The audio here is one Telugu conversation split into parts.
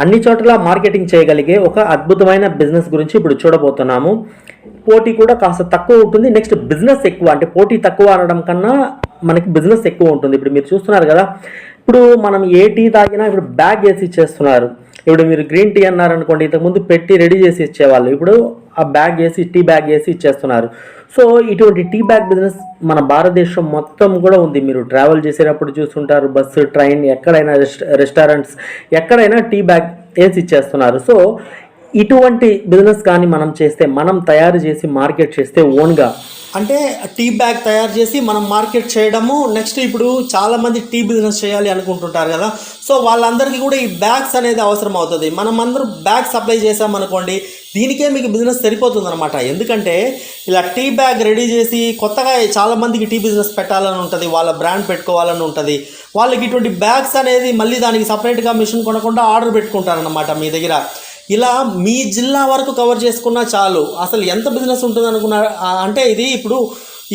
అన్ని చోట్ల మార్కెటింగ్ చేయగలిగే ఒక అద్భుతమైన బిజినెస్ గురించి ఇప్పుడు చూడబోతున్నాము. పోటీ కూడా కాస్త తక్కువ ఉంటుంది. నెక్స్ట్ బిజినెస్ ఎక్కువ అంటే పోటీ తక్కువ అనడం కన్నా మనకి బిజినెస్ ఎక్కువ ఉంటుంది. ఇప్పుడు మీరు చూస్తున్నారు కదా ఇప్పుడు మనం ఏ టీ తాగినా ఇప్పుడు బ్యాగ్ వేసి ఇచ్చేస్తున్నారు. ఇప్పుడు మీరు గ్రీన్ టీ అన్నారనుకోండి ఇంతకుముందు పెట్టి రెడీ చేసి ఇచ్చేవాళ్ళు. ఇప్పుడు ఆ బ్యాగ్ వేసి టీ బ్యాగ్ వేసి ఇచ్చేస్తున్నారు. సో ఇటువంటి టీ బ్యాగ్ బిజినెస్ మన భారతదేశం మొత్తం కూడా ఉంది. మీరు ట్రావెల్ చేసేటప్పుడు చూస్తుంటారు బస్సు ట్రైన్ ఎక్కడైనా రెస్టారెంట్స్ ఎక్కడైనా టీ బ్యాగ్ వేసి ఇచ్చేస్తున్నారు. సో ఇటువంటి బిజినెస్ కానీ మనం చేస్తే మనం తయారు చేసి మార్కెట్ చేస్తే ఓన్గా అంటే టీ బ్యాగ్ తయారు చేసి మనం మార్కెట్ చేయడము నెక్స్ట్ ఇప్పుడు చాలామంది టీ బిజినెస్ చేయాలి అనుకుంటుంటారు కదా. సో వాళ్ళందరికీ కూడా ఈ బ్యాగ్స్ అనేది అవసరం అవుతుంది. మనం అందరం బ్యాగ్ సప్లై చేసామనుకోండి దీనికే మీకు బిజినెస్ సరిపోతుంది అనమాట ఎందుకంటే ఇలా టీ బ్యాగ్ రెడీ చేసి కొత్తగా చాలామందికి టీ బిజినెస్ పెట్టాలని ఉంటుంది వాళ్ళ బ్రాండ్ పెట్టుకోవాలని ఉంటుంది. వాళ్ళకి ఇటువంటి బ్యాగ్స్ అనేది మళ్ళీ దానికి సపరేట్గా మిషన్ కొనకుండా ఆర్డర్ పెట్టుకుంటారనమాట మీ దగ్గర. ఇలా మీ జిల్లా వరకు కవర్ చేసుకున్నా చాలు. అసలు ఎంత బిజినెస్ ఉంటుంది అనుకున్నారు అంటే ఇది ఇప్పుడు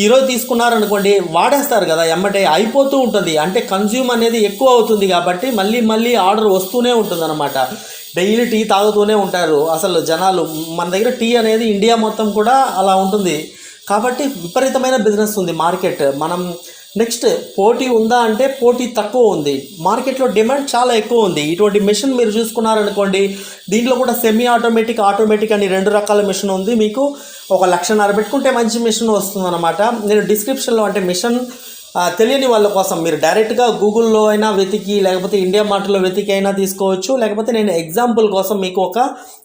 ఈరోజు తీసుకున్నారనుకోండి వాడేస్తారు కదా ఎమ్మటే అయిపోతూ ఉంటుంది. అంటే కన్జ్యూమ్ అనేది ఎక్కువ అవుతుంది కాబట్టి మళ్ళీ మళ్ళీ ఆర్డర్ వస్తూనే ఉంటుంది అనమాట డైలీ టీ తాగుతూనే ఉంటారు. అసలు జనాలు మన దగ్గర టీ అనేది ఇండియా మొత్తం కూడా అలా ఉంటుంది. కాబట్టి విపరీతమైన బిజినెస్ ఉంది మార్కెట్ మనం నెక్స్ట్ పోటీ ఉందా అంటే పోటీ తక్కువ ఉంది. మార్కెట్లో డిమాండ్ చాలా ఎక్కువ ఉంది. ఇటువంటి మిషన్ మీరు చూసుకున్నారనుకోండి దీంట్లో కూడా సెమీ ఆటోమేటిక్ ఆటోమేటిక్ అని రెండు రకాల మిషన్ ఉంది. మీకు ఒక లక్షన్నర పెట్టుకుంటే మంచి మిషన్ వస్తుందన్నమాట. నేను డిస్క్రిప్షన్లో అంటే మిషన్ తెలియని వాళ్ళ కోసం మీరు డైరెక్ట్గా గూగుల్లో అయినా వెతికి లేకపోతే ఇండియా మార్ట్లో వెతికి అయినా తీసుకోవచ్చు. లేకపోతే నేను ఎగ్జాంపుల్ కోసం మీకు ఒక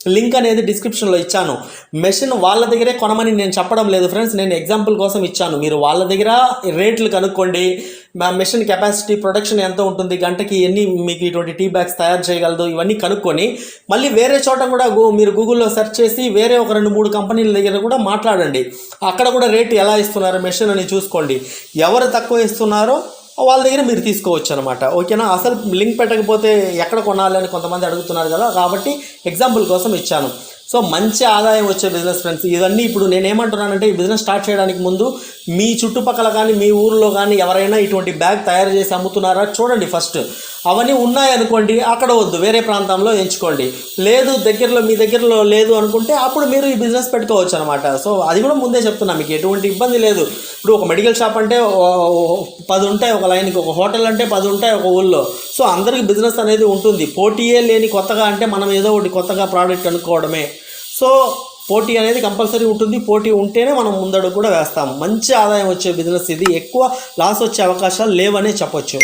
లింక్ అనేది డిస్క్రిప్షన్లో ఇచ్చాను. మెషిన్ వాళ్ళ దగ్గరే కొనమని నేను చెప్పడం లేదు ఫ్రెండ్స్. నేను ఎగ్జాంపుల్ కోసం ఇచ్చాను. మీరు వాళ్ళ దగ్గర రేట్లు కనుక్కోండి. మా మెషిన్ కెపాసిటీ ప్రొడక్షన్ ఎంత ఉంటుంది గంటకి ఎన్ని మీకు ఇటువంటి టీ బ్యాగ్స్ తయారు చేయగలదు ఇవన్నీ కనుక్కొని మళ్ళీ వేరే చోట కూడా గూ మీరు గూగుల్లో సెర్చ్ చేసి వేరే ఒక రెండు మూడు కంపెనీల దగ్గర కూడా మాట్లాడండి. అక్కడ కూడా రేటు ఎలా ఇస్తున్నారు మెషిన్ అని చూసుకోండి. ఎవరు తక్కువ ఇస్తున్నారో వాళ్ళ దగ్గర మీరు తీసుకోవచ్చు అనమాట ఓకేనా? అసలు లింక్ పెట్టకపోతే ఎక్కడ కొనాలి అని కొంతమంది అడుగుతున్నారు కదా? కాబట్టి ఎగ్జాంపుల్ కోసం ఇచ్చాను. సో మంచి ఆదాయం వచ్చే బిజినెస్ ఫ్రెండ్స్ ఇవన్నీ ఇప్పుడు నేను ఏమంటున్నానంటే ఈ బిజినెస్ స్టార్ట్ చేయడానికి ముందు మీ చుట్టుపక్కల కానీ మీ ఊర్లో కానీ ఎవరైనా ఇటువంటి బ్యాగ్ తయారు చేసి అమ్ముతున్నారా? చూడండి ఫస్ట్ అవన్నీ ఉన్నాయనుకోండి అక్కడ వద్దు. వేరే ప్రాంతంలో ఎంచుకోండి. లేదు దగ్గరలో మీ దగ్గరలో లేదు అనుకుంటే అప్పుడు మీరు ఈ బిజినెస్ పెట్టుకోవచ్చు అనమాట సో అది కూడా ముందే చెప్తున్నా మీకు. ఎటువంటి ఇబ్బంది లేదు. ఇప్పుడు ఒక మెడికల్ షాప్ అంటే పది ఉంటాయి ఒక లైన్కి ఒక హోటల్ అంటే పది ఉంటాయి ఒక ఊళ్ళో. సో అందరికీ బిజినెస్ అనేది ఉంటుంది. పోటీయే లేని కొత్తగా అంటే మనం ఏదో ఒకటి కొత్తగా ప్రోడక్ట్ అనుకోవడమే. సో పోటీ అనేది కంపల్సరీ ఉంటుంది. పోటీ ఉంటేనే మనం ముందడుగు కూడా వేస్తాం. మంచి ఆదాయం వచ్చే బిజినెస్ ఇది. ఎక్కువ లాస్ వచ్చే అవకాశాలు లేవనే చెప్పొచ్చు.